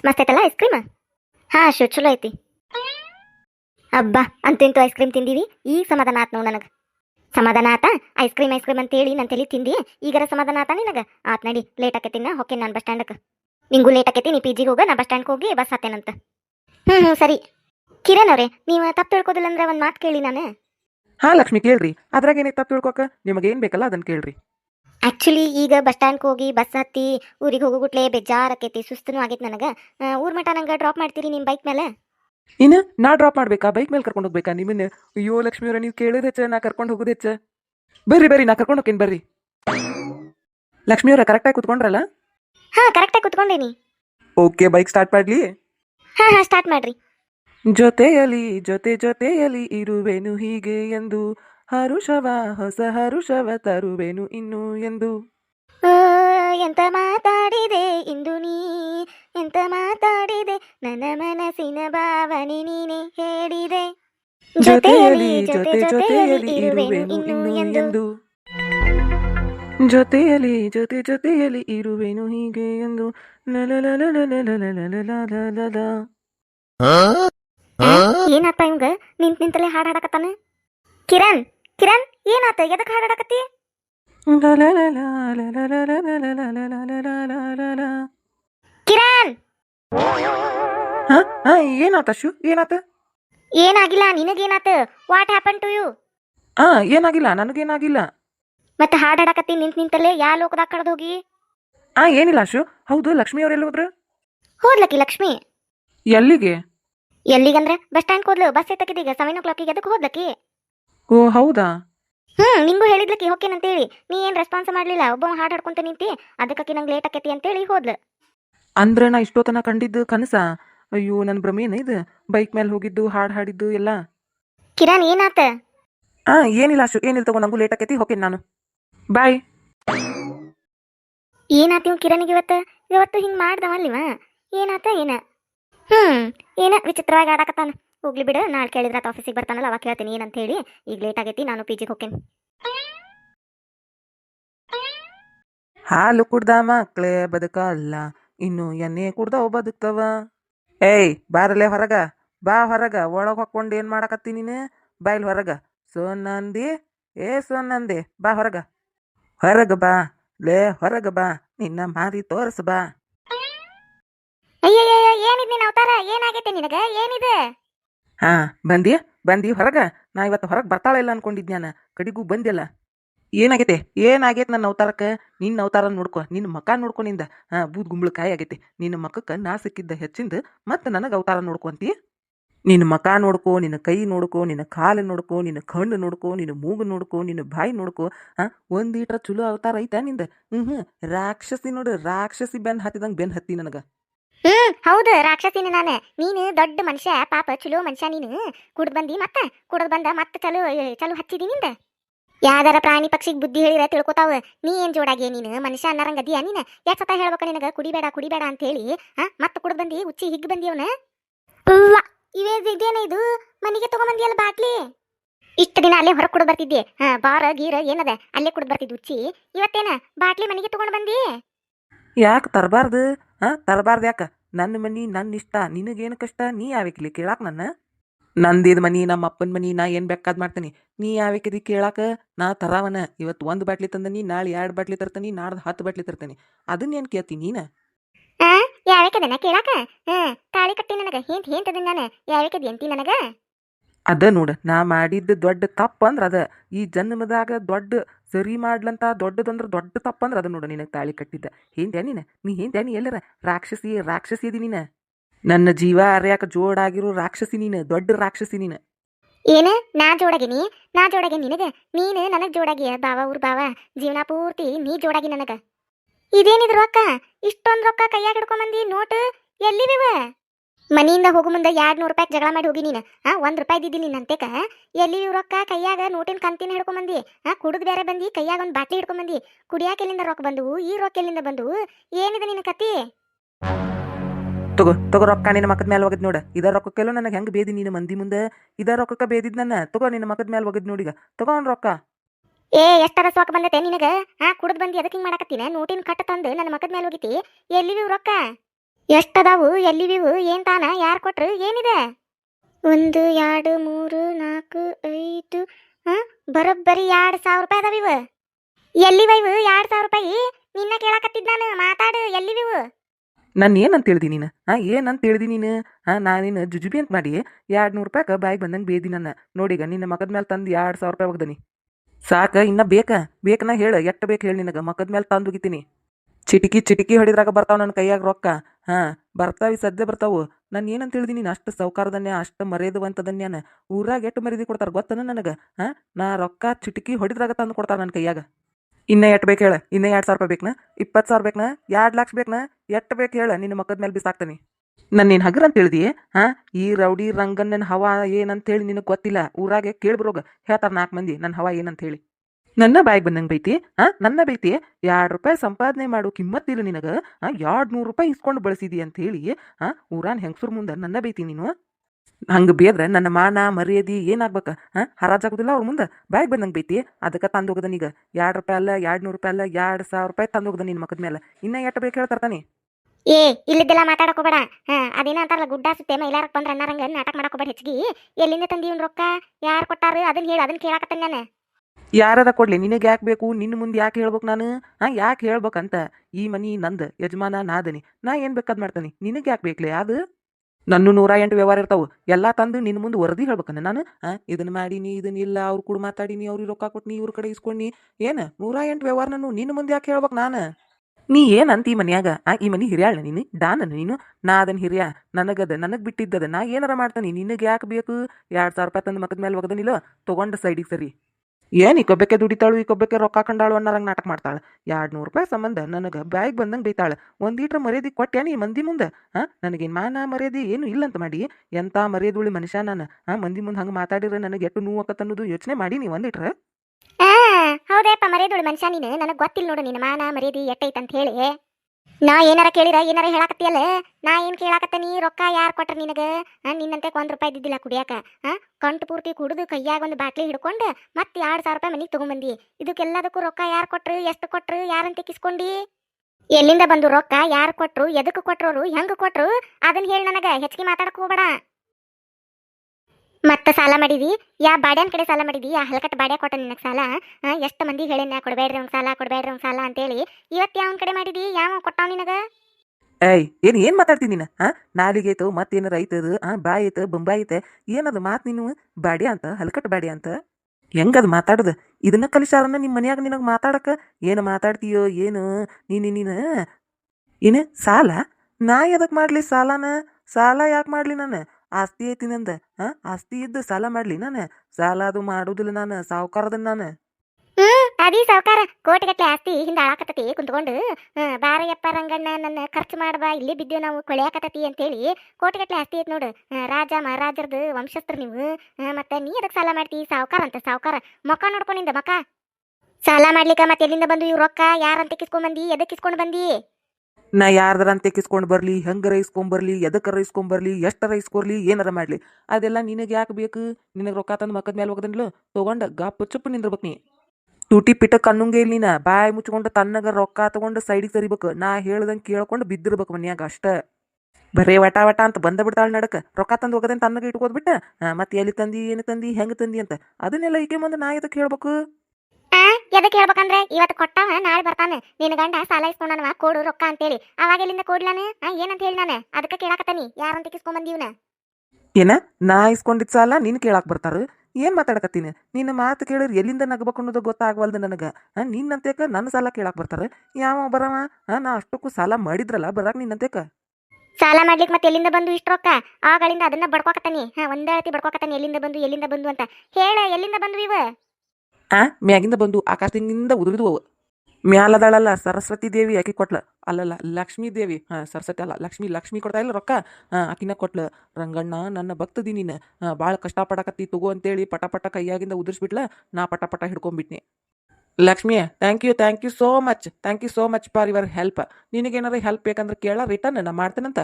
ಎಷ್ಟು ಮಸ್ತ್ ಐತಲ್ಲ ಐಸ್ ಕ್ರೀಮ್ ಹಾ ಶು ಚಲೋ ಐತಿ. ಅಬ್ಬಾ ಅಂತೂ ಇಂತೂ ಐಸ್ ಕ್ರೀಮ್ ತಿಂದೀವಿ. ಈಗ ಸಮಾಧಾನ ಆತ್ ನೋವು ನನಗೆ. ಸಮಾಧಾನ ಆತ? ಐಸ್ ಕ್ರೀಮ್ ಐಸ್ ಕ್ರೀಮ್ ಅಂತ ಹೇಳಿ ನನ್ನ ತಲೆ ತಿಂದಿ. ಈಗರ ಸಮಾಧಾನ ಆತ ನಿನಗೆ? ಆತ್ ನಡಿ ಲೇಟ್ ಆಕೈತಿ ನಾ ಹೊಕ್ಕೇನಿ ನಾನು ಬಸ್ ಸ್ಟ್ಯಾಂಡಕ್ಕೆ ನಿಂಗೂ ಲೇಟ್ ಆಕೈತಿ, ನೀ ಪಿ ಜಿಗೆ ಹೋಗ, ನಾ ಬಸ್ ಸ್ಟ್ಯಾಂಡ್ಗೆ ಹೋಗಿ ಬಸ್ ಹತ್ತೇನಂತ ಹ್ಞೂ ಹ್ಞೂ ಸರಿ. ಕಿರಣ್ ಅವರೇ, ನೀವು ತಪ್ಪು ತಿಳ್ಕೊದಿಲ್ಲ ಅಂದ್ರೆ ಒಂದು ಮಾತು ಕೇಳಿ ನಾನು. ಹಾ, ಲಕ್ಷ್ಮಿ, ಕೇಳ್ರಿ. ಅದ್ರಾಗ ಏನೈತೆ ತಪ್ಪು ತಿಳ್ಕೊಕ? ನಿಮಗೇನ್ ಬೇಕಲ್ಲ ಅದನ್ನ ಕೇಳ್ರಿ. ಆ್ಯಕ್ಚುಲಿ ಈಗ ಬಸ್ ಸ್ಟ್ಯಾಂಡ್ಗೆ ಹೋಗಿ ಬಸ್ ಹತ್ತಿ ಊರಿಗೆ ಹೋಗೋಗುಟ್ಲೆ ಬೇಜಾರಾಕೈತಿ ಸುಸ್ತನೂ ಆಗೈತಿ ನನಗೆ. ಊರ್ ಮಟ ನಂಗೆ ಡ್ರಾಪ್ ಮಾಡ್ತೀರಿ ನಿಮ್ಮ ಬೈಕ್ ಮೇಲೆ ಇನ್ನು ನಾ ಡ್ರಾಪ್ ಮಾಡ್ಬೇಕಾ? ಬೈಕ್ ಮೇಲೆ ಕರ್ಕೊಂಡು ಹೋಗ್ಬೇಕಾ? ನಿಮ್ಮನ್ನ? ಅಯ್ಯೋ ಲಕ್ಷ್ಮಿ ಅವ್ರ ನೀವು ಕೇಳಿದ ಹೆಚ್ಚ ನಾ ಕರ್ಕೊಂಡು ಹೋಗೋದು ಹೆಚ್ಚ. ಬರ್ರಿ ಬರ್ರಿ ನಾ ಕರ್ಕೊಂಡು ಹೋಗ್ತೀನಿ ಬರ್ರಿ. ಲಕ್ಷ್ಮಿ ಅವ್ರ ಕರೆಕ್ಟಾಗಿ ಕುತ್ಕೊಂಡ್ರಲ್ಲ? ಹಾಂ ಕರೆಕ್ಟಾಗಿ ಕುತ್ಕೊಂಡೇನಿ. ಓಕೆ ಬೈಕ್ ಸ್ಟಾರ್ಟ್ ಮಾಡ್ಲಿ? ಹಾಂ ಹಾಂ ಸ್ಟಾರ್ಟ್ ಮಾಡ್ರಿ. ಜೊತೆಯಲಿ ಜೊತೆ ಜೊತೆಯಲಿ ಇರುವೆನು ಹೀಗೆ ಎಂದು ಹರುಷವ ಹೊಸ ಹರುಷವ ತರುವೆನು ಇನ್ನು ಎಂದು ಎಂತ ಮಾತಾಡಿದೆ ಇಂದು ನೀ ಎಂತ ಮಾತಾಡಿದೆ ನನ್ನ ಮನಸ್ಸಿನ ಭಾವನೆ ನೀನೆ ಹೇಳಿದೆ ಜೊತೆಯಲ್ಲಿ ಜೊತೆ ಜೊತೆಯಲ್ಲಿ ಇರುವೆನು ಇನ್ನು ಎಂದು ಜೊತೆಯಲ್ಲಿ ಜೊತೆ ಜೊತೆಯಲ್ಲಿ ಇರುವೆನು ಹೀಗೆ ಎಂದು ಏನಪ್ಪ ಇವಂಗ ನಿಂತ ನಿಂತಲೇ ಹಾಡು ಕಿರಣ್ ಕಿರಣ್ ಏನಾತ ಎದಕ್ಕೆ ಹಾಡಾಡಕತ್ತಿ? ಕಿರಣ್! ಏನಾತ ಶು ಏನಾತ? ಏನಾಗಿಲ್ಲ ನಿನಗೇನಾತ? ವಾಟ್ ಹ್ಯಾಪನ್ ಟು ಯು ಆ ಏನಾಗಿಲ್ಲ ನನಗೇನಾಗಿಲ್ಲ. ಮತ್ತೆ ಹಾಡಾಡಕತ್ತಿ ನಿಂತ ನಿಂತಲ್ಲೇ ಯಾ ಲೋಕದಾಗ ಕಡ್ದು ಹೋಗಿ ಆ ಏನಿಲ್ಲ ಶು ಹೌದು ಲಕ್ಷ್ಮಿ ಅವ್ರು ಎಲ್ಲಿ ಹೋದ್ರು ಹೋದ್ಲಕ್ಕಿ ಲಕ್ಷ್ಮಿ? ಎಲ್ಲಿಗೆ? ಎಲ್ಲಿಗಂದ್ರೆ ಬಸ್ ಸ್ಟ್ಯಾಂಡ್ ಹೋದ್ಲು ಬಸ್ ಎತ್ತಕಿದೀಗ ಸೆವೆನ್ ಓ ಕ್ಲಾಕಿಗೆ ಎದಕ್ಕೆ ಹೋದ್ಲಕ್ಕಿ? ಓ ಹೌದಾ? ಹ್ಮ್ ನಿಂಗೂ ಹೇಳಿದ್ಲಕ್ಕಿ ಹೋಕೇನಂತೇಳಿ ನೀ ಏನ್ ರೆಸ್ಪಾನ್ಸ್ ಮಾಡ್ಲಿಲ್ಲ? ಒಬ್ಬ ಹಾಡ್ ಹಾಡ್ಕೊಂತ ನಿಂತಿ ಅದಕ್ಕೆ ನಂಗೆ ಲೇಟ್ ಆಕೈತಿ ಅಂತೇಳಿ ಹೋದ್ಲು. ಅಂದ್ರ ನಾ ಇಷ್ಟೋತನ ಕಂಡಿದ್ದು ಕನಸ? ಅಯ್ಯೋ ನನ್ನ ಭ್ರಮೇನ ಇದು? ಬೈಕ್ ಮೇಲೆ ಹೋಗಿದ್ದು ಹಾಡ್ ಹಾಡಿದ್ದು ಎಲ್ಲ? ಕಿರಣ್ ಏನಾತ? ಆ ಏನಿಲ್ಲ ಅಶು ಏನಿಲ್ಲ ತಗೋ ನಂಗೂ ಲೇಟ್ ಆಕೈತಿ ಹೋಕೇನ್ ನಾನು. ಬಾಯ್. ಏನಾತ ಇವ್ ಕಿರಣಿಗೆ ಇವತ್ತು? ಇವತ್ತು ಹಿಂಗ್ ಮಾಡ್ದವಲ್ಲಿವ ಏನಾತ ಏನ? ಹ್ಮ್ ಏನ? ವಿಚಿತ್ರವಾಗಿ ಆಡಕತ್ತಾನ ಹೋಗ್ಲಿ ಬಿಡ ನಾಳೆ ಕೇಳಿದ್ರ ಆಫೀಸಿಗೆ ಬರ್ತಾನಲ್ಲ ಅವಾಗ ಕೇಳ್ತೀನಿ ಏನಂತ ಹೇಳಿ. ಈಗ ಲೇಟ್ ಆಗೈತಿ ನಾನು ಪಿ ಜಿಗೆ ಹೋಗ್ತೇನೆ. ಹಾಲು ಕುಡ್ದ ಮಕ್ಳೇ ಬದುಕಲ್ಲ ಇನ್ನು ಎಣ್ಣೆ ಕುಡ್ದವು ಬದುಕ್ತವ. ಏಯ್ ಬಾರಲೆ ಹೊರಗ ಬಾ ಹೊರಗ ಒಳಗೆ ಹೊಕ್ಕೊಂಡು ಏನ್ ಮಾಡಕತ್ತಿ ನೀನು? ಬಾಯ್ಲ್ ಹೊರಗ. ಸೋನಂದಿ ಏ ಸೋನಂದಿ ಬಾ ಹೊರಗ. ಹೊರಗ ಬಾ ಲೇ ಹೊರಗ ಬಾ ನಿನ್ನ ಮಾರಿ ತೋರಿಸ ಬಾ. ಅಯ್ಯಯ್ಯ ಏನಿದ್ ನೀನ್ ಅವತಾರ? ಏನಾಗೈತೆ ನಿನಗ? ಏನಿದೆ? ಹಾ ಬಂದಿ ಬಂದಿ ಹೊರಗ? ನಾ ಇವತ್ತು ಹೊರಗೆ ಬರ್ತಾಳ ಇಲ್ಲ ಅನ್ಕೊಂಡಿದ್ನ್ಯಾನ? ಕಡಿಗೂ ಬಂದಿಲ್ಲ ಏನಾಗೈತೆ? ಏನಾಗೈತೆ ನನ್ನ ಅವತಾರಕ್ಕೆ? ನಿನ್ನ ಅವತಾರ ನೋಡ್ಕೊ, ನಿನ್ನ ಮಕ ನೋಡ್ಕೊ ನಿಂದ. ಹಾ, ಬೂದ್ ಗುಂಬಳಕಾಯಿ ಆಗೈತೆ. ನಿನ್ನ ಮಕಕ್ಕೆ ನಾ ಸಿಕ್ಕಿದ್ದ ಹೆಚ್ಚಿಂದ ಮತ್ತೆ ನನಗೆ ಅವತಾರ ನೋಡ್ಕೊಂತಿ ನಿನ್ನ ಮಕ ನೋಡ್ಕೋ, ನಿನ್ನ ಕೈ ನೋಡ್ಕೋ, ನಿನ್ನ ಕಾಲು ನೋಡ್ಕೋ, ನಿನ್ನ ಕಣ್ಣು ನೋಡ್ಕೋ, ನಿನ್ನ ಮೂಗು ನೋಡ್ಕೋ, ನಿನ್ನ ಬಾಯಿ ನೋಡ್ಕೋ. ಹಾ ಲೀಟ್ರ್ ಚಲೋ ಅವತಾರ ಐತಾ ನಿಂದ? ಹ್ಞೂ ಹ್ಞೂ ರಾಕ್ಷಸಿ ನೋಡು, ರಾಕ್ಷಸಿ ಬೆನ್ ಹತ್ತಿದಂಗೆ ಬೆನ್ ಹತ್ತಿ ನನಗೆ. ಹ್ಮ್, ಹೌದು, ರಾಕ್ಷಸಿನ ನಾನು. ನೀನು ದೊಡ್ಡ ಮನುಷ್ಯ, ಪಾಪ ಚಲೋ ಮನುಷ್ಯ ನೀನು. ಕುಡ್ದು ಬಂದಿ ಮತ್ತ, ಕುಡ್ದ್ ಬಂದ ಮತ್ತ ಚಲೋ ಚಲೋ ಹಚ್ಚಿದಿ ನಿಂದ. ಯಾವ್ದಾರ ಪ್ರಾಣಿ ಪಕ್ಷಿಗೆ ಬುದ್ಧಿ ಹೇಳಿರ ತಿಳ್ಕೊತಾವ. ನೀ ಏನ್ ಜೋಡಾಗಿ ನೀನು? ಮನುಷ್ಯ ಅನ್ನರಂಗದಿಯ ನೀನ್? ಯಾಕೆ ಸತ ಹೇಳ್ಬೇಕ ನಿನಗ? ಕುಡಿಬೇಡ ಕುಡಿಬೇಡ ಅಂತ ಹೇಳಿ ಹಾ ಮತ್ತ ಕುಡ್ದ್ ಬಂದಿ, ಉಚ್ಚಿ ಹಿಗ್ ಬಂದಿ ಅವನ? ಇದೇನ ಇದು? ಮನೆಗೆ ತಗೊಂಬಂದಿಯಲ್ಲ ಬಾಟ್ಲಿ? ಇಷ್ಟ ದಿನ ಅಲ್ಲೇ ಹೊರಗೆ ಕುಡ್ದು ಬರ್ತಿದ್ದೆ. ಬಾರ, ಗೀರ, ಏನದ? ಅಲ್ಲೇ ಕುಡ್ದು ಬರ್ತಿದ್ದಿ ಉಚ್ಚಿ. ಇವತ್ತೇನ? ಬಾಟ್ಲಿ ಮನೆಗೆ ತಗೊಂಡ್ ಬಂದಿ? ಯಾಕೆ ತರಬಾರ್ದು? ಹಾಂ ತರಬಾರ್ದು ಯಾಕೆ? ನನ್ನ ಮನಿ, ನನ್ನ ಇಷ್ಟ. ನಿನಗೇನು ಕಷ್ಟ? ನೀ ಯಾವಿಕ್ಲಿ ಕೇಳಾಕ ನನ್ನ? ನಂದಿದ ಮನಿ, ನಮ್ಮ ಅಪ್ಪನ ಮನಿ, ನಾ ಏನ್ ಬೇಕಾದ್ ಮಾಡ್ತೀನಿ. ನೀ ಯಾವೇಕಿದಿ ಕೇಳಾಕ? ನಾ ತರಾವನ. ಇವತ್ತು ಒಂದು ಬಾಟ್ಲಿ ತಂದನಿ, ನಾಳೆ ಎರಡು ಬಾಟ್ಲಿ ತರ್ತೀನಿ, ನಾಡ್ದು ಹತ್ತು ಬಾಟ್ಲಿ ತರ್ತೀನಿ. ಅದನ್ನ ಏನ್ ಕೇಳ್ತಿ ನೀನ? ಯಾವ್ಯಾಕದನ ಕೇಳಾಕ? ಹಾ ತಾಳಿ ಕಟ್ಟಿ ನನಗ ಹೇಂತ ಹೇಂತದ ನಾನು. ಯಾವ್ಯಾಕದ ಎಂತಿ ನನಗ? ಅದ ನೋಡು, ನಾ ಮಾಡಿದ್ದು ದೊಡ್ಡ ತಪ್ಪು ಅಂದ್ರೆ ಅದ. ಈ ಜನ್ಮದಾಗ ದೊಡ್ಡ ಸರಿ ಮಾಡ್ಲಂತ ದೊಡ್ಡದಂದ್ರೆ ದೊಡ್ಡ ತಪ್ಪು ಅಂದ್ರೆ ಅದ ನೋಡು ನಿನಗೆ ತಾಳಿ ಕಟ್ಟಿದ್ದ. ಹಿಂದೆ ನೀನು? ನೀ ಹಿಂದೆ ನೀ ಎಲ್ಲರ? ರಾಕ್ಷಸಿ ರಾಕ್ಷಸಿ ಅದಿ ನೀನು. ನನ್ನ ಜೀವ ಅರ್ಯಾಕ ಜೋಡಾಗಿರೋ ರಾಕ್ಷಸಿ ನೀನು, ದೊಡ್ಡ ರಾಕ್ಷಸಿ ನೀನ. ಏನ? ನಾ ಜೋಡಾಗಿನಿ ನಾ? ಜೋಡಾಗಿ ನಿನಗ? ನೀನು ನನಗೆ ಜೋಡಾಗಿ ಬಾವ ಊರ್ ಬಾವ? ಜೀವನ ಪೂರ್ತಿ ನೀ ಜೋಡಾಗಿ ನನಗ. ಇದೇನಿದ್ರು ರೊಕ್ಕ? ಇಷ್ಟೊಂದ್ ರೊಕ್ಕ ಕೈಯಾಗ ಹಿಡ್ಕೊಂಬಂದಿ ನೋಟ್? ಎಲ್ಲಿವಿವ ಮನಿಯಿಂದ ಹೋಗು ಮುಂದೆ ಎರಡು ನೂರು ರೂಪಾಯಿ ಜಗಳ ಮಾಡಿ ಹೋಗಿ ನೀನು. ಹಾಂ ಒಂದು ರೂಪಾಯಿ ಇದ್ದಿದ್ದಿ ನೀನ್ ಅಂತೇಕ? ಎಲ್ಲಿ ಇವ್ ರೊಕ್ಕ? ಕೈಯಾಗ ನೋಟಿನ ಕಂತಿನ ಹಿಡ್ಕೊಂಬಂದಿ ಆ ಕುಡಿದು ಬೇರೆ ಬಂದಿ ಕೈಯಾಗ ಒಂದು ಬಾಟ್ಲಿ ಹಿಡ್ಕೊಂಬಂದಿ ಕುಡಿಯಾಕ ಎಲ್ಲಿಂದ ರೊಕ್ಕ ಬಂದವು? ಈ ರೊಕ್ಕ ಎಲ್ಲಿಂದ ಬಂದವು? ಏನಿದೆ ನಿನ್ನ ಕತಿ ತಗೋ ತಗೋ ರೊಕ್ಕ ನಿನ್ನ ಮಕ್ಕದ ಮೇಲೆ ಒಗದ್ ನೋಡ. ಇದ ರೊಕ್ಕಕ್ಕೆಲ್ಲೋ ನನಗೆ ಹೆಂಗ್ ಬೇದಿ ನೀನು ಮಂದಿ ಮುಂದೆ? ಇದ ರೊಕ್ಕಕ್ಕೆ ಬೇದಿದ್ ನನ್ನ. ತಗೋ ನಿನ್ನ ಮಕ್ಕದ ಮೇಲೆ ಹೋಗಿದ್ ನೋಡಿಗ ತಗೋ ಅವ್ನ್ ರೊಕ್ಕ. ಏ ಎಷ್ಟರ ಸೊಕ್ಕ ಬಂದತೆ ನಿನಗೆ? ಹಾ ಕುಡಿದು ಬಂದಿ ಅದಕ್ಕೆ ಹಿಂಗೆ ಮಾಡಕತ್ತೀನಿ? ನೋಟಿನ ಕಟ್ಟ ತಂದು ನನ್ನ ಮಕ್ಕದ ಮೇಲೆ ಹೋಗಿತಿ ಎಲ್ಲಿ ರೊಕ್ಕ? ಎಷ್ಟದಾವು? ಎಲ್ಲಿವಿವು ಏನ್ ತಾನ? ಯಾರು ಕೊಟ್ರು? ಏನಿದೆ? ಒಂದು, ಎರಡು, ಮೂರು, ನಾಲ್ಕು, ಐದು ಹಾ ಬರೋಬ್ಬರಿ ಎರಡು ಸಾವಿರ ರೂಪಾಯಿ ಅದಾವಿವು ಎಲ್ಲಿವೈವು ಎರಡು ಸಾವಿರ ರೂಪಾಯಿ? ನಿನ್ನ ಕೇಳಕತ್ತಿದ್ ನಾನು. ಮಾತಾಡು. ಎಲ್ಲಿವಿವು ನಾನು ಏನಂತ ಹೇಳ್ದಿ ನೀನು? ಹಾಂ ಏನಂತ ಹೇಳ್ದಿ ನೀನು? ಹಾಂ ನಾನೇನು ಜುಜುಬಿ ಅಂತ ಮಾಡಿ ಎರಡು ನೂರು ರೂಪಾಯಿಗೆ ಬಾಯಿಗೆ ಬಂದಂಗೆ ಬೇದಿ ನನ್ನ. ನೋಡಿಗ ನಿನ್ನ ಮಗದ ಮೇಲೆ ತಂದು ಎರಡು ಸಾವಿರ ರೂಪಾಯಿ ಒಗ್ದನಿ. ಸಾಕ, ಇನ್ನ ಬೇಕಾ. ಬೇಕನ ಹೇಳು. ಎಷ್ಟು ಬೇಕು ಹೇಳಿ ನಿನಗೆ. ಮಗದ ಮೇಲೆ ತಂದು ಒಗಿತೀನಿ. ಚಿಟಿಕಿ ಚಿಟಿಕಿ ಹೊಡಿದ್ರಾಗ ಬರ್ತಾವ ನನ್ನ ಕೈಯಾಗ ರೊಕ್ಕ. ಹಾಂ, ಬರ್ತಾವಿ ಸದ್ಯ ಬರ್ತಾವು. ನಾನು ಏನಂತ ಹೇಳಿದಿ ನೀನು? ಅಷ್ಟು ಸೌಕಾರದನ್ನೇ ಅಷ್ಟು ಮರ್ಯಾದವಂತದನ್ಯಾನ? ಊರಾಗ ಎಷ್ಟು ಮರ್ಯಾದೆ ಕೊಡ್ತಾರೆ ಗೊತ್ತನ ನನಗೆ? ಹಾಂ, ನಾ ರೊಕ್ಕ ಚಿಟಿಕಿ ಹೊಡಿದ್ರಾಗ ತಂದು ಕೊಡ್ತಾರೆ ನನ್ನ ಕೈಯಾಗ. ಇನ್ನ ಎಷ್ಟು ಬೇಕು ಹೇಳ? ಇನ್ನ ಎರಡು ಸಾವಿರ ರೂಪಾಯಿ ಬೇಕನ? ಇಪ್ಪತ್ತು ಸಾವಿರ ಬೇಕನ? ಎರಡು ಲಕ್ಷ ಬೇಕನ? ಎಷ್ಟು ಬೇಕು ಹೇಳ? ನಿನ್ನ ಮಕ್ಕದ ಮೇಲೆ ಬಿಸಾಕ್ತಾನೆ. ನಾನು ನೀನು ಹಗರ್ ಅಂತ ಹೇಳ್ದಿ? ಹಾ, ಈ ರೌಡಿ ರಂಗನ್ನ ಹವಾ ಏನಂತ ಹೇಳಿ ನಿನಗೆ ಗೊತ್ತಿಲ್ಲ? ಊರಾಗೆ ಕೇಳ್ಬರೋಗ ಹೇಳ್ತಾರ ನಾಲ್ಕು ಮಂದಿ. ನನ್ನ ಹವಾ ಏನಂತ ಹೇಳಿ. ನನ್ನ ಬಾಯಿಗೆ ಬಂದಂಗೆ ಬೈತಿ ಹಾ ನನ್ನ ಬೈತಿ, ಎರಡು ರೂಪಾಯಿ ಸಂಪಾದನೆ ಮಾಡು ಕಿಮ್ಮತ್ತಿಲ್ಲ ನಿನಗ ಎರಡು ನೂರು ರೂಪಾಯಿ ಇಸ್ಕೊಂಡು ಬಳಸಿದಿ ಅಂತ ಹೇಳಿ ಹಾ ಊರಾನ್ ಹೆಂಗಸ್ರ ಮುಂದೆ ನನ್ನ ಬೈತಿ ನೀನು. ಹಂಗ ಬೇದ್ರೆ ನನ್ನ ಮಾನ, ಮರ್ಯಾದಿ ಏನಾಗ್ಬೇಕ ಹಾ ಹರಾಜಾಗುದಿಲ್ಲ ಅವ್ರ ಮುಂದೆ? ಬ್ಯಾಗ್ ಬಂದಂಗೆ ಬೈತಿ, ಅದಕ್ಕೆ ತಂದೋಗದ ನೀಗ. ಎರಡು ರೂಪಾಯಿ ಅಲ್ಲ ಎರಡು ನೂರು ರೂಪಾಯಿ ಅಲ್ಲ, ಎರಡು ಸಾವಿರ ರೂಪಾಯಿ ತಂದೋಗದ ನಿನ್ನ ಮಕ್ಕದ ಮೇಲೆ ಇನ್ನ ಎಷ್ಟು ಬೇಕು ಹೇಳ್ತಾರ್ತಾನೆ ಏ, ಇಲ್ಲಿದ್ದೆಲ್ಲ ಮಾತಾಡಕೋಬೇಡ ಹಾ ಅದೇನ ಅಂತಾರಲ್ಲ, ಗುಡ್ಡ ಸುತ್ತೆ ಮೈಲಾರಕ್ ಬಂದ್ರೆ ಅನ್ನಾರಂಗ ನಾಟಕ ಮಾಡಕೋಬೇಡ ಹೆಚ್ಚಿಗೆ. ಎಲ್ಲಿಂದ ತಂದಿ ರೊಕ್ಕ? ಯಾರು ಕೊಟ್ಟಾರು? ಅದನ್ನ ಹೇಳಿ ಅದನ್ನ ಕೇಳಾಕತ್ತೇನೆ ನಾನು. ಯಾರದ ಕೊಡ್ಲಿ? ನಿನಗೆ ಯಾಕೆ ಬೇಕು? ನಿನ್ನ ಮುಂದೆ ಯಾಕೆ ಹೇಳ್ಬೇಕು ನಾನು? ಹಾ, ಯಾಕೆ ಹೇಳ್ಬೇಕಂತ? ಈ ಮನಿ ನಂದು, ಯಜಮಾನ ನಾದನಿ. ನಾ ಏನು ಬೇಕಾದ್ ಮಾಡ್ತಾನೆ? ನಿನಗೆ ಯಾಕೆ ಬೇಕ್ಲೆ? ಅದು ನನ್ನ ನೂರ ಎಂಟು ವ್ಯವಹಾರ ಇರ್ತಾವು. ಎಲ್ಲ ತಂದು ನಿನ್ನ ಮುಂದೆ ವರದಿ ಹೇಳ್ಬೇಕನ್ನ ನಾನು. ಹಾ ಇದನ್ನ ಮಾಡೀನಿ ಇದನ್ನ ಇಲ್ಲ, ಅವ್ರು ಕೂಡ ಮಾತಾಡೀನಿ ಅವ್ರಿಗೆ ರೊಕ್ಕ ಕೊಟ್ನಿ ಇವ್ರ ಕಡೆ ಇಸ್ಕೊಂಡಿ ಏನು? ನೂರ ಎಂಟು ವ್ಯವಹಾರ ನಾನು ನಿನ್ನ ಮುಂದೆ ಯಾಕೆ ಹೇಳ್ಬೇಕು ನಾನು? ನೀ ಏನಂತ ಈ ಮನ್ಯಾಗ? ಆ, ಈ ಮನಿ ಹಿರಿಯಾಳ ನೀನು? ಡಾನ ನೀನು? ನಾ ಅದನ್ನ ಹಿರಿಯ? ನನಗದ, ನನಗೆ ಬಿಟ್ಟಿದ್ದದ? ನಾ ಏನಾರ ಮಾಡ್ತಾನೆ? ನಿನಗೆ ಯಾಕೆ ಬೇಕು? ಎರಡು ಸಾವಿರ ರೂಪಾಯಿ ತಂದು ಮಕ್ಕದ ಮೇಲೆ ಒಗದನಿಲ್ಲ? ತೊಗೊಂಡು ಸೈಡಿಗೆ ಸರಿ. ಏನು ಈ ಕೊಬ್ಬಕ್ಕೆ ದುಡಿತಾಳು, ಈ ಕೊಬ್ಬಕ್ಕೆ ರೊಕ್ಕ ಕಂಡಾಳು ಅನ್ನೋರಂಗೆ ನಾಟಕ ಮಾಡ್ತಾಳೆ. ಎರಡು ನೂರು ರೂಪಾಯಿ ಸಂಬಂಧ ನನಗೆ ಬ್ಯಾಗ್ ಬಂದಂಗೆ ಬೈತಾಳೆ. ಒಂದೀಟ್ರ್ ಮರ್ಯಾದಿ ಕೊಟ್ಟೇನಿ ಈ ಮಂದಿ ಮುಂದೆ? ಹಾಂ? ನನಗೇನು ಮಾನ ಮರ್ಯಾದಿ ಏನು ಇಲ್ಲ ಅಂತ ಮಾಡಿ. ಎಂಥ ಮರ್ಯಾದುಳಿ ಮನುಷ್ಯ ನಾನು? ಹಾಂ? ಮಂದಿ ಮುಂದೆ ಹಂಗೆ ಮಾತಾಡಿದ್ರೆ ನನಗೆ ಎಷ್ಟು ನೋವು ಅನ್ನೋದು ಯೋಚನೆ ಮಾಡಿ ನೀವು ಒಂದಿಟ್ರ ಹೌದಪ್ಪ ಮರ್ಯಾದೋಳು ಮನುಷ್ಯ ನೀನು. ನನಗೆ ಗೊತ್ತಿಲ್ಲ ನೋಡು ನಿನ್ನ ಮಾನ ಮರ್ಯಾದಿ ಎಟ್ಟೈತಂತ ಅಂತ ಹೇಳಿ. ನಾ ಏನಾರ ಕೇಳಿರ, ಏನಾರ ಹೇಳಾಕತ್ತಿಯಲ್ಲ? ನಾ ಏನ್ ಕೇಳಾಕತ್ತೀನಿ ರೊಕ್ಕ ಯಾರು ಕೊಟ್ರ ನಿನಗೆ? ನಿನ್ನಂತೆ ಒಂದ್ ರೂಪಾಯಿ ಇದ್ದಿದ್ದಿಲ್ಲ ಕುಡಿಯಾಕ. ಆ ಕಂಟು ಪೂರ್ತಿ ಕುಡಿದು ಕೈಯಾಗ ಒಂದು ಬಾಟ್ಲಿ ಹಿಡ್ಕೊಂಡು ಮತ್ತೆ ಎರಡು ಸಾವಿರ ರೂಪಾಯಿ ಮನಿಗೆ ತಗೊಂಬಂದಿ. ಇದಕ್ಕೆಲ್ಲದಕ್ಕೂ ರೊಕ್ಕ ಯಾರು ಕೊಟ್ರು, ಎಷ್ಟು ಕೊಟ್ರು, ಯಾರಂತ ಕಿಸ್ಕೊಂಡಿ? ಎಲ್ಲಿಂದ ಬಂದು ರೊಕ್ಕ, ಯಾರು ಕೊಟ್ರು ಎದಕ್ಕೆ ಕೊಟ್ರೋರು, ಹೆಂಗ್ ಕೊಟ್ರು? ಅದನ್ನ ಹೇಳಿ ನನಗೆ, ಹೆಚ್ಚಿಗೆ ಮಾತಾಡಕ್ ಹೋಗ್ಬೇಡ. ಮತ್ತ ಸಾಲ ಮಾಡಿದಿ? ಯಾ ಬಾಡ್ಯಾನ್ ಕಡೆ ಸಾಲ ಮಾಡಿದಿ? ಯಾ ಹಲಕಟ್ ಬಾಡ್ಯ ಕೊಟ್ಟ ನಿನಗೆ ಸಾಲ? ಎಷ್ಟು ಮಂದಿ ಹೇಳಿನ ಕೊಡಬೇಡ್ರಿ ಅವ್ನ ಸಾಲ, ಕೊಡಬೇಡ್ರಿ ಅವ್ನ ಸಾಲ ಅಂತೇಳಿ. ಇವತ್ತು ಯಾವನ್ ಕಡೆ ಮಾಡಿದಿ? ಯಾವ ಕೊಟ್ಟ ನಿನಗ? ಏಯ್, ಏನು ಏನು ಮಾತಾಡ್ತೀನಿ ನೀನು? ಹಾಂ ನಾಲಿಗೆ ಐತು ಮತ್ತೇನಾರ ಐತದು ಹಾಂ ಬಾಯಿ ಐತೆ ಬೊಂಬಾಯಿ ಐತೆ ಏನದು ಮಾತು ನೀನು? ಬಾಡಿ ಅಂತ ಹಲಕಟ್ ಬಾಡಿ ಅಂತ? ಹೆಂಗದು ಮಾತಾಡೋದು? ಇದನ್ನ ಕಲಿಸಾರನ್ನ ನಿಮ್ಮ ಮನ್ಯಾಗ ನಿನಗೆ ಮಾತಾಡಕ? ಏನು ಮಾತಾಡ್ತೀಯೋ, ಏನು? ನೀನು ನೀನು ಏನು, ಸಾಲ? ನಾ ಎದಕ್ಕೆ ಮಾಡಲಿ ಸಾಲನ? ಸಾಲ ಯಾಕೆ ಮಾಡಲಿ ನಾನು? ಆಸ್ತಿ ಐತಿ ನಂದು? ಆಸ್ತಿ ಇದ್ದು ಸಾಲ ಮಾಡಲಿ ನಾನು? ಸಾಲ ಅದು ಮಾಡೋದಿಲ್ಲ ನಾನು ಸಾವುಕಾರದನ್ನ ನಾನು? ಹ್ಮ್, ಅದಿ ಸಾವ್ಕಾರ. ಕೋಟಿಗಟ್ಲೆ ಆಸ್ತಿ ಹಿಂದ ಆಳಾಕತ್ತತಿ, ಕುಂತ್ಕೊಂಡು. ಬಾರ ಬಾರಯ್ಯಪ್ಪ ರಂಗಣ್ಣ, ನನ್ನ ಖರ್ಚು ಮಾಡಬಾ, ಇಲ್ಲಿ ಬಿದ್ದು ನಾವು, ಕೊಳೆಯಾಕತ್ತತಿ ಅಂತೇಳಿ ಕೋಟಿಗಟ್ಟಲೆ ಆಸ್ತಿ ಐತಿ ನೋಡು. ರಾಜ ಮಹಾರಾಜರದು ವಂಶಸ್ಥರು ನೀವು. ಮತ್ತೆ ನೀ ಅದಕ್ಕೆ ಸಾಲ ಮಾಡ್ತಿ? ಸಾವ್ಕಾರ ಅಂತ, ಸಾವ್ಕಾರ. ಮಕ ನೋಡ್ಕೊಂಡಿಂದ ಮಕ್ಕ. ಸಾಲ ಮಾಡ್ಲಿಕ್ಕ ಮತ್ತೆ ಎಲ್ಲಿಂದ ಬಂದು ಇವ್ ರೊಕ್ಕ? ಯಾರಂತ ಕಿಸ್ಕೊಂಡ್ ಬಂದಿ? ಎದಕ್ಕೆ ಕಿಸ್ಕೊಂಡ್ ಬಂದಿ? ನಾ ಯಾರ್ದಾರ ಅಂತ ಇಸ್ಕೊಂಡು ಬರಲಿ ಬರ್ಲಿ ಇಸ್ಕೊಂಬರ್ಲಿ ಎದಕ್ಕರ ಇಸ್ಕೊಂಬರ್ಲಿ ಎಷ್ಟರ ಇಸ್ಕೊರ್ಲಿ ಏನಾರ ಮಾಡಲಿ. ಅದೆಲ್ಲ ನಿನಗೆ ಯಾಕೆ ಬೇಕು? ನಿನಗೆ ರೊಕ್ಕ ತಂದು ಮಕ್ಕದ ಮೇಲೆ ಹೋಗದನ್ಲು ತೊಗೊಂಡು ಗಪ್ಪು ಚುಪ್ಪು ನಿಂದಿರ್ಬೇಕು ನೀ. ಟೂಟಿ ಪಿಟ ಕಣ್ಣುಂಗೆ ಇಲ್ಲಿ ನಾ ಬಾಯಿ ಮುಚ್ಕೊಂಡು ತನ್ನಗ ರೊಕ್ಕ ತಗೊಂಡು ಸೈಡಿಗೆ ಸರಿಬೇಕು. ನಾ ಹೇಳ್ದಂಗೆ ಕೇಳ್ಕೊಂಡು ಬಿದ್ದಿರ್ಬೇಕು ಮನ್ಯಾಗ ಅಷ್ಟ. ಬರೇ ವಟ ವಟ ಅಂತ ಬಂದ ಬಿಡ್ತಾಳೆ ನಡಕ. ರೊಕ್ಕ ತಂದು ಹೋಗದಂತ ತನ್ನಗೆ ಇಟ್ಕೋದ್ಬಿಟ್ಟ ಮತ್ತೆ ಎಲ್ಲಿ ತಂದಿ ಏನು ತಂದಿ, ಹೆಂಗೆ ತಂದಿ ಅಂತ. ಅದನ್ನೆಲ್ಲ ಈಕೆ ಮುಂದೆ ನಾ ಇದಕ್ಕೆ ಹೇಳ್ಬೇಕು? ಎದಕ್ಕೆ ಹೇಳ್ಬೇಕಂದ್ರೆ ಇವತ್ತು ಕೊಟ್ಟವ ನಾಳೆ ಬರ್ತಾನೆ. ನಿನ್ನ ಗಂಡ ಸಾಲ ಇಸ್ಕೊಂಡನವ ಕೊಡು ರೊಕ್ಕ ಅಂತೇಳಿ. ಅವಾಗ ಎಲ್ಲಿಂದ ಕೊಡ್ಲಾನ? ಏನಂತ ಹೇಳಿ ನಾನು ಅದಕ್ಕೆ ಕೇಳಾಕತ್ತಾನಿ. ಯಾರಂತ ಕಿಸ್ಕೊಂಡ್ ಬಂದೀವ್ನ ಏನ? ನಾ ಇಸ್ಕೊಂಡಿದ್ ಸಾಲ ನಿನ್ ಕೇಳಾಕ್ ಬರ್ತಾರ? ಏನ್ ಮಾತಾಡಕತ್ತೀನಿ? ನಿನ್ನ ಮಾತು ಕೇಳಿದ್ರೆ ಎಲ್ಲಿಂದ ನಗಬೇಕು ಅನ್ನೋದು ಗೊತ್ತಾಗವಲ್ದು ನನಗ. ನಿನ್ನಂತೇಕ ನನ್ನ ಸಾಲ ಕೇಳಾಕ್ ಬರ್ತಾರ? ಯಾವ ಬರವ? ನಾ ಅಷ್ಟಕ್ಕೂ ಸಾಲ ಮಾಡಿದ್ರಲ್ಲ ಬರಾಕ್ ನಿನ್ನಂತೇಕ? ಸಾಲ ಮಾಡ್ಲಿಕ್ಕೆ ಮತ್ತೆ ಎಲ್ಲಿಂದ ಬಂದು ಇಷ್ಟು ರೊಕ್ಕ? ಆಗಳಿಂದ ಅದನ್ನ ಬಡ್ಕೋಕತ್ತಾನಿ. ಹಾ ಒಂದೇ ರೀತಿ ಬಡ್ಕೋಕತ್ತಾನಿ. ಎಲ್ಲಿಂದ ಬಂದು ಎಲ್ಲಿಂದ ಬಂದು ಅಂತ. ಹೇಳ ಎಲ್ಲಿಂದ ಬಂದು ಇವ? ಆ? ಮ್ಯಾಗಿಂದ ಬಂದು ಆಕಾಶದಿಂದ ಉದುರಿದು ಮ್ಯಾಲದಾಳಲ್ಲ, ಸರಸ್ವತಿ ದೇವಿ ಆಕಿ ಕೊಟ್ಲ. ಅಲ್ಲಲ್ಲ, ಲಕ್ಷ್ಮೀ ದೇವಿ. ಹಾಂ, ಸರಸ್ವತಿ ಅಲ್ಲ, ಲಕ್ಷ್ಮಿ ಲಕ್ಷ್ಮಿ ಕೊಡ್ತಾ ಇಲ್ಲ ರೊಕ್ಕ. ಆಕಿನ ಕೊಟ್ಲ. ರಂಗಣ್ಣ, ನನ್ನ ಭಕ್ತದಿ ನೀನು. ಭಾಳ ಕಷ್ಟಪಡಕತ್ತಿ, ತಗೋ ಅಂತೇಳಿ ಪಟ ಪಟ ಕೈಯಾಗಿಂದ ಉದುರಿಸ್ಬಿಟ್ಲ. ನಾ ಪಟ ಪಟ ಹಿಡ್ಕೊಂಬಿಟ್ನಿ. Lakshmi thank you thank you so much thank you so much for your help ನಿನಗೇನಾರ help ಬೇಕಂದ್ರೆ ಕೇಳ ರಿಟರ್ನ್ ನಾ ಮಾಡ್ತೇನಂತ.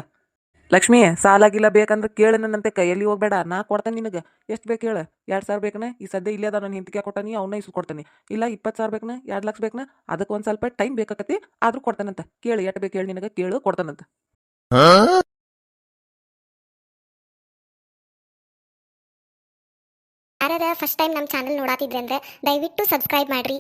ಲಕ್ಷ್ಮಿ ಸಾಲಾಗಿಲ್ಲ ಬೇಕಂದ್ರೆ ಕೇಳು ನನ್ನಂತೆ, ಕೈಯಲ್ಲಿ ಹೋಗ್ಬೇಡ, ನಾ ಕೊಡ್ತೇನೆ ನಿನಗೆ. ಎಷ್ಟು ಬೇಕು ಹೇಳು? ಎರಡು ಸಾವಿರ ಬೇಕನ? ಈ ಸದ್ಯ ಇಲ್ಲೇ ಅದ ನಾನು ಹಿಂದಿಕೆ ಕೊಟ್ಟಾನಿ ಅವನ್ನ ಇಸ್ ಕೊಡ್ತಾನೆ. ಇಲ್ಲ, ಇಪ್ಪತ್ತು ಸಾವಿರ ಬೇಕನ, ಎರಡು ಲಕ್ಷ ಬೇಕನ, ಅದಕ್ಕೆ ಒಂದು ಸ್ವಲ್ಪ ಟೈಮ್ ಬೇಕಾಕತಿ, ಆದ್ರೂ ಕೊಡ್ತಾನಂತ. ಕೇಳು, ಎಷ್ಟು ಬೇಕು ಹೇಳಿ ನಿನಗೆ, ಕೇಳು, ಕೊಡ್ತಾನಂತ. ಫಸ್ಟ್ ಟೈಮ್ ನಮ್ಮ ಚಾನಲ್ ನೋಡಾತಿದ್ರೆ ಅಂದ್ರೆ ದಯವಿಟ್ಟು ಸಬ್ಸ್ಕ್ರೈಬ್ ಮಾಡ್ರಿ.